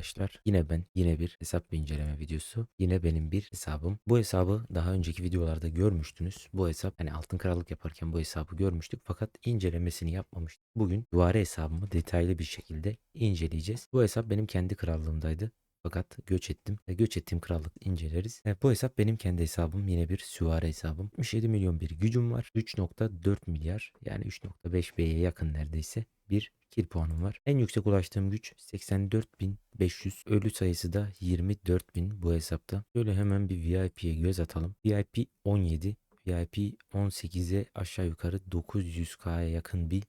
arkadaşlar. Yine ben, yine bir hesap inceleme videosu. Yine benim bir hesabım. Bu hesabı daha önceki videolarda görmüştünüz. Bu hesap hani altın krallık yaparken bu hesabı görmüştük fakat incelemesini yapmamıştık. Bugün duvarı hesabımı detaylı bir şekilde inceleyeceğiz. Bu hesap benim kendi krallığımdaydı. Fakat göç ettim. ve göç ettiğim krallık inceleriz. E, bu hesap benim kendi hesabım. Yine bir süvari hesabım. 67 milyon bir gücüm var. 3.4 milyar yani 3.5 B'ye yakın neredeyse bir kill puanım var. En yüksek ulaştığım güç 84.500. Ölü sayısı da 24.000 bu hesapta. Şöyle hemen bir VIP'ye göz atalım. VIP 17, VIP 18'e aşağı yukarı 900K'ya yakın bir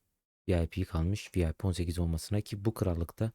VIP kalmış. VIP 18 olmasına ki bu krallıkta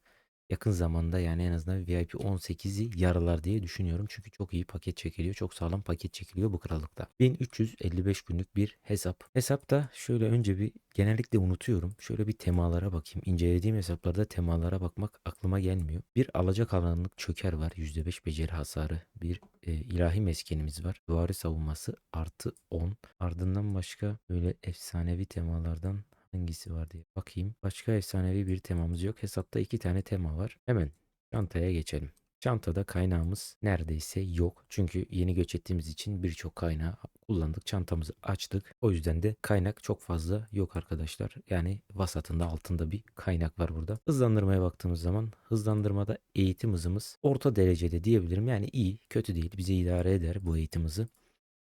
yakın zamanda yani en azından VIP 18'i yaralar diye düşünüyorum. Çünkü çok iyi paket çekiliyor. Çok sağlam paket çekiliyor bu krallıkta. 1355 günlük bir hesap. Hesapta şöyle önce bir genellikle unutuyorum. Şöyle bir temalara bakayım. İncelediğim hesaplarda temalara bakmak aklıma gelmiyor. Bir alacakaranlık çöker var. %5 beceri hasarı. Bir e, ilahi meskenimiz var. Duvarı savunması artı 10. Ardından başka böyle efsanevi temalardan hangisi var diye bakayım. Başka efsanevi bir temamız yok. Hesapta iki tane tema var. Hemen çantaya geçelim. Çantada kaynağımız neredeyse yok. Çünkü yeni göç ettiğimiz için birçok kaynağı kullandık. Çantamızı açtık. O yüzden de kaynak çok fazla yok arkadaşlar. Yani vasatında altında bir kaynak var burada. Hızlandırmaya baktığımız zaman hızlandırmada eğitim hızımız orta derecede diyebilirim. Yani iyi, kötü değil. Bize idare eder bu eğitim hızı.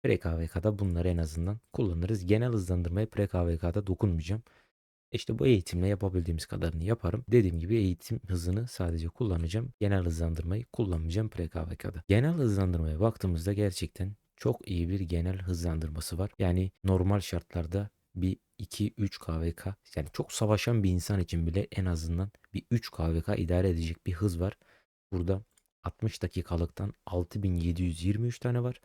Pre-KVK'da bunları en azından kullanırız. Genel hızlandırmaya Pre-KVK'da dokunmayacağım. İşte bu eğitimle yapabildiğimiz kadarını yaparım. Dediğim gibi eğitim hızını sadece kullanacağım. Genel hızlandırmayı kullanmayacağım Pre-KVK'da. Genel hızlandırmaya baktığımızda gerçekten çok iyi bir genel hızlandırması var. Yani normal şartlarda bir 2-3 KVK yani çok savaşan bir insan için bile en azından bir 3 KVK idare edecek bir hız var. Burada 60 dakikalıktan 6723 tane var.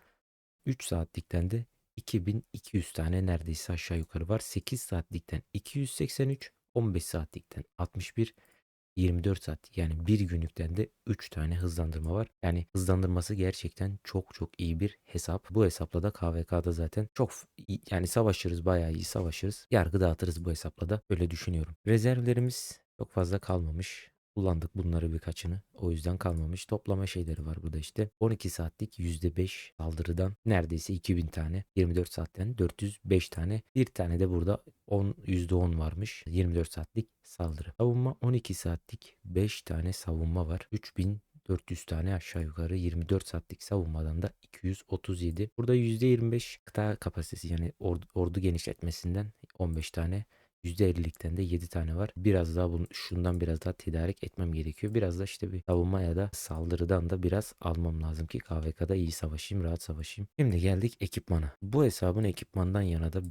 3 saatlikten de 2200 tane neredeyse aşağı yukarı var. 8 saatlikten 283, 15 saatlikten 61, 24 saat yani bir günlükten de 3 tane hızlandırma var. Yani hızlandırması gerçekten çok çok iyi bir hesap. Bu hesapla da KVK'da zaten çok yani savaşırız bayağı iyi savaşırız. Yargı dağıtırız bu hesapla da öyle düşünüyorum. Rezervlerimiz çok fazla kalmamış. Kullandık bunları birkaçını. O yüzden kalmamış. Toplama şeyleri var burada işte. 12 saatlik %5 saldırıdan neredeyse 2000 tane. 24 saatten 405 tane. Bir tane de burada 10 %10 varmış. 24 saatlik saldırı. Savunma 12 saatlik 5 tane savunma var. 3000 400 tane aşağı yukarı 24 saatlik savunmadan da 237. Burada %25 kıta kapasitesi yani ordu, ordu genişletmesinden 15 tane %50'likten de 7 tane var. Biraz daha bunu, şundan biraz daha tedarik etmem gerekiyor. Biraz da işte bir savunma ya da saldırıdan da biraz almam lazım ki KVK'da iyi savaşayım, rahat savaşayım. Şimdi geldik ekipmana. Bu hesabın ekipmandan yana da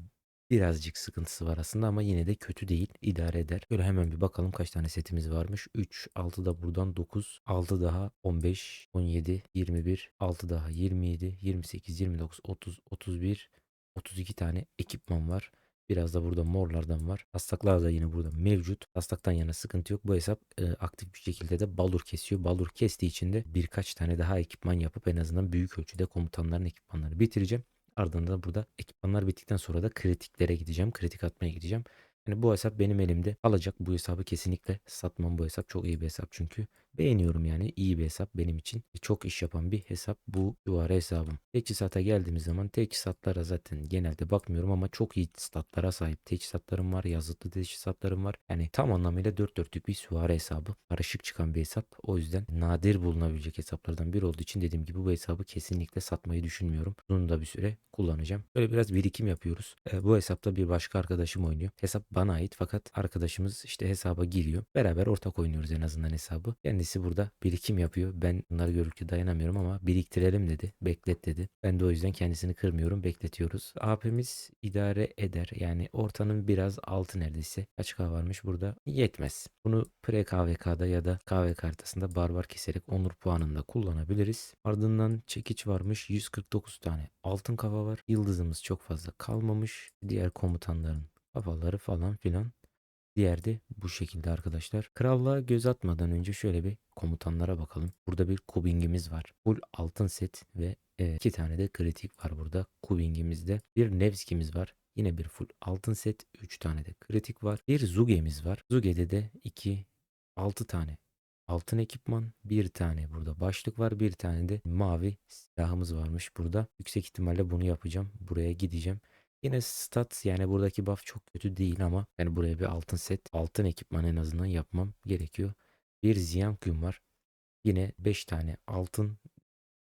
birazcık sıkıntısı var aslında ama yine de kötü değil. idare eder. Böyle hemen bir bakalım kaç tane setimiz varmış. 3, 6 da buradan 9, 6 daha 15, 17, 21, 6 daha 27, 28, 29, 30, 31, 32 tane ekipman var. Biraz da burada morlardan var. Taslaklar da yine burada mevcut. Taslaktan yana sıkıntı yok. Bu hesap e, aktif bir şekilde de balur kesiyor. Balur kestiği için de birkaç tane daha ekipman yapıp en azından büyük ölçüde komutanların ekipmanlarını bitireceğim. Ardından da burada ekipmanlar bittikten sonra da kritiklere gideceğim. Kritik atmaya gideceğim. Yani bu hesap benim elimde alacak. Bu hesabı kesinlikle satmam. Bu hesap çok iyi bir hesap çünkü. Beğeniyorum yani iyi bir hesap benim için. Çok iş yapan bir hesap bu duvara hesabım. Teçhizata geldiğimiz zaman teçhizatlara zaten genelde bakmıyorum ama çok iyi statlara sahip teçhizatlarım var. Yazıtlı teçhizatlarım var. Yani tam anlamıyla dört dörtlük bir süvari hesabı. Karışık çıkan bir hesap. O yüzden nadir bulunabilecek hesaplardan biri olduğu için dediğim gibi bu hesabı kesinlikle satmayı düşünmüyorum. Uzun da bir süre kullanacağım. Böyle biraz birikim yapıyoruz. E, bu hesapta bir başka arkadaşım oynuyor. Hesap bana ait fakat arkadaşımız işte hesaba giriyor. Beraber ortak oynuyoruz en azından hesabı. Kendisi burada birikim yapıyor. Ben bunları görürken dayanamıyorum ama biriktirelim dedi. Beklet dedi. Ben de o yüzden kendisini kırmıyorum. Bekletiyoruz. AP'miz idare eder. Yani ortanın biraz altı neredeyse. Kaç K varmış burada? Yetmez. Bunu pre KVK'da ya da KVK haritasında barbar keserek onur puanında kullanabiliriz. Ardından çekiç varmış. 149 tane altın kafa var. Yıldızımız çok fazla kalmamış. Diğer komutanların kafaları falan filan. Diğer de bu şekilde arkadaşlar. Krallığa göz atmadan önce şöyle bir komutanlara bakalım. Burada bir kubingimiz var. Full altın set ve e, iki tane de kritik var burada kubingimizde. Bir Nevski'miz var. Yine bir full altın set. 3 tane de kritik var. Bir Zuge'miz var. Zuge'de de 2 6 tane altın ekipman, bir tane burada başlık var, bir tane de mavi silahımız varmış burada. Yüksek ihtimalle bunu yapacağım. Buraya gideceğim. Yine stat yani buradaki buff çok kötü değil ama yani buraya bir altın set, altın ekipman en azından yapmam gerekiyor. Bir Ziyanküm var. Yine 5 tane altın,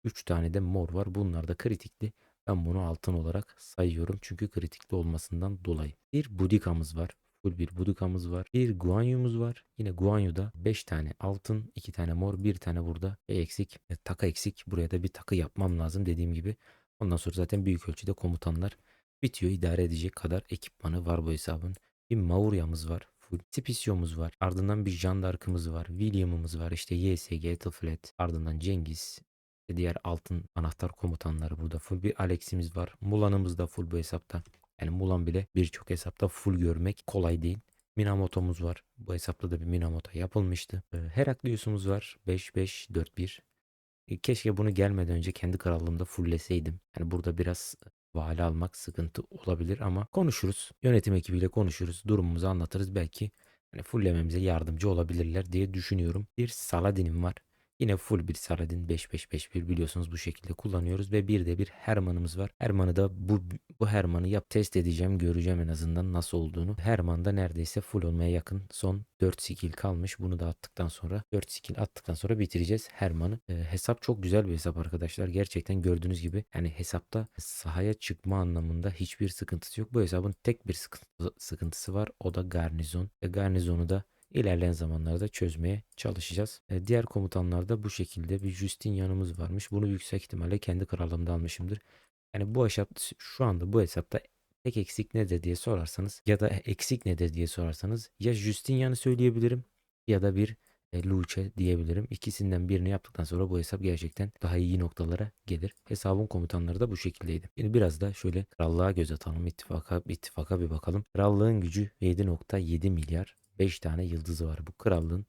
3 tane de mor var. Bunlar da kritikli. Ben bunu altın olarak sayıyorum çünkü kritikli olmasından dolayı. Bir Budika'mız var. Full bir Budika'mız var. Bir Guanyu'muz var. Yine Guanyu'da 5 tane altın, 2 tane mor, 1 tane burada e eksik. E, taka eksik. Buraya da bir takı yapmam lazım dediğim gibi. Ondan sonra zaten büyük ölçüde komutanlar bitiyor. idare edecek kadar ekipmanı var bu hesabın. Bir Maurya'mız var. Full. Spisyo'muz var. Ardından bir Jandark'ımız var. William'ımız var. İşte YSG, Ethelflaed. Ardından Cengiz. İşte diğer altın anahtar komutanları burada full. Bir Alex'imiz var. Mulan'ımız da full bu hesapta. Yani Mulan bile birçok hesapta full görmek kolay değil. Minamoto'muz var. Bu hesapta da bir Minamoto yapılmıştı. Ee, Heraklius'umuz var. 5-5-4-1. E, Keşke bunu gelmeden önce kendi krallığımda fullleseydim. Yani burada biraz vali almak sıkıntı olabilir ama konuşuruz. Yönetim ekibiyle konuşuruz. Durumumuzu anlatırız. Belki hani fulllememize yardımcı olabilirler diye düşünüyorum. Bir Saladin'im var. Yine full bir Saladin 5-5-5-1 biliyorsunuz bu şekilde kullanıyoruz ve bir de bir Herman'ımız var. Herman'ı da bu bu Herman'ı yap test edeceğim göreceğim en azından nasıl olduğunu. Herman da neredeyse full olmaya yakın. Son 4 skill kalmış. Bunu da attıktan sonra 4 skill attıktan sonra bitireceğiz Herman'ı. E, hesap çok güzel bir hesap arkadaşlar. Gerçekten gördüğünüz gibi yani hesapta sahaya çıkma anlamında hiçbir sıkıntısı yok. Bu hesabın tek bir sıkıntı, sıkıntısı var. O da garnizon. Ve garnizonu da ilerleyen zamanlarda çözmeye çalışacağız. E, diğer komutanlarda bu şekilde bir Justin yanımız varmış. Bunu yüksek ihtimalle kendi krallığımda almışımdır. Yani bu hesap şu anda bu hesapta tek eksik nedir diye sorarsanız ya da eksik nedir diye sorarsanız ya Justinian'ı söyleyebilirim ya da bir e, Luce diyebilirim. İkisinden birini yaptıktan sonra bu hesap gerçekten daha iyi noktalara gelir. Hesabın komutanları da bu şekildeydi. Şimdi biraz da şöyle krallığa göz atalım. İttifaka, ittifaka bir bakalım. Krallığın gücü 7.7 milyar. 5 tane yıldızı var bu krallığın.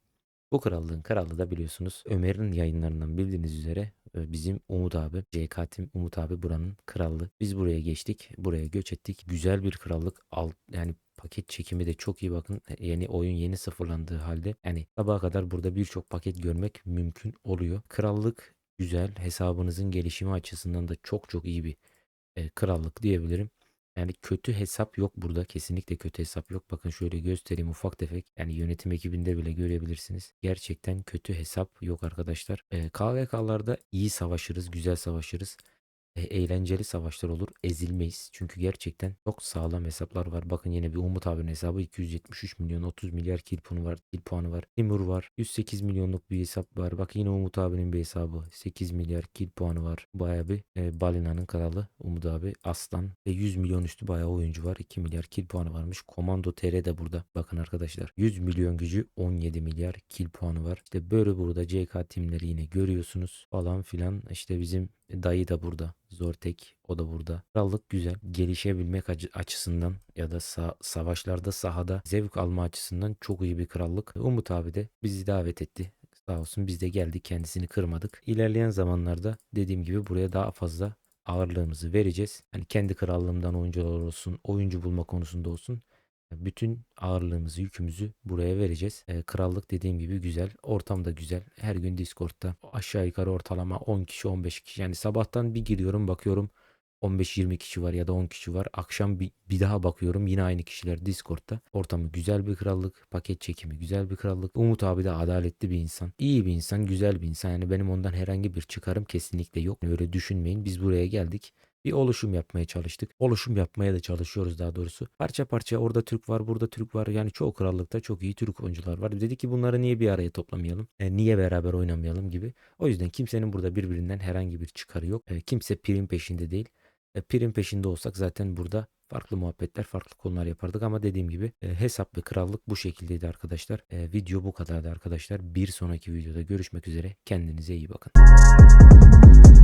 Bu krallığın kralı da biliyorsunuz Ömer'in yayınlarından bildiğiniz üzere e, bizim Umut abi, CK Team Umut abi buranın krallığı. Biz buraya geçtik, buraya göç ettik. Güzel bir krallık. Alt, yani paket çekimi de çok iyi bakın. E, yeni oyun yeni sıfırlandığı halde yani sabaha kadar burada birçok paket görmek mümkün oluyor. Krallık güzel. Hesabınızın gelişimi açısından da çok çok iyi bir e, krallık diyebilirim. Yani kötü hesap yok burada. Kesinlikle kötü hesap yok. Bakın şöyle göstereyim ufak tefek. Yani yönetim ekibinde bile görebilirsiniz. Gerçekten kötü hesap yok arkadaşlar. Ee, KVK'larda iyi savaşırız, güzel savaşırız e, eğlenceli savaşlar olur. Ezilmeyiz. Çünkü gerçekten çok sağlam hesaplar var. Bakın yine bir Umut abinin hesabı 273 milyon 30 milyar kill puanı var. Kill puanı var. Timur var. 108 milyonluk bir hesap var. Bak yine Umut abinin bir hesabı. 8 milyar kill puanı var. Baya bir e, Balina'nın kralı Umut abi. Aslan ve 100 milyon üstü bayağı oyuncu var. 2 milyar kill puanı varmış. Komando TR de burada. Bakın arkadaşlar. 100 milyon gücü 17 milyar kill puanı var. İşte böyle burada CK timleri yine görüyorsunuz falan filan. İşte bizim dayı da burada. Zortek o da burada. Krallık güzel. Gelişebilmek açısından ya da sa- savaşlarda sahada zevk alma açısından çok iyi bir krallık. Umut abi de bizi davet etti. Sağ olsun biz de geldik kendisini kırmadık. İlerleyen zamanlarda dediğim gibi buraya daha fazla ağırlığımızı vereceğiz. Hani kendi krallığımdan oyuncular olsun, oyuncu bulma konusunda olsun bütün ağırlığımızı, yükümüzü buraya vereceğiz. E, krallık dediğim gibi güzel. Ortam da güzel. Her gün Discord'da aşağı yukarı ortalama 10 kişi, 15 kişi. Yani sabahtan bir giriyorum bakıyorum 15-20 kişi var ya da 10 kişi var. Akşam bir, bir daha bakıyorum yine aynı kişiler Discord'da. Ortamı güzel bir krallık. Paket çekimi güzel bir krallık. Umut abi de adaletli bir insan. iyi bir insan, güzel bir insan. Yani benim ondan herhangi bir çıkarım kesinlikle yok. Öyle düşünmeyin. Biz buraya geldik bir oluşum yapmaya çalıştık. Oluşum yapmaya da çalışıyoruz daha doğrusu. Parça parça orada Türk var, burada Türk var. Yani çoğu krallıkta çok iyi Türk oyuncular var. Dedik ki bunları niye bir araya toplamayalım? E, niye beraber oynamayalım gibi. O yüzden kimsenin burada birbirinden herhangi bir çıkarı yok. E, kimse prim peşinde değil. E, prim peşinde olsak zaten burada farklı muhabbetler, farklı konular yapardık ama dediğim gibi e, hesap ve krallık bu şekildeydi arkadaşlar. E, video bu kadardı arkadaşlar. Bir sonraki videoda görüşmek üzere. Kendinize iyi bakın.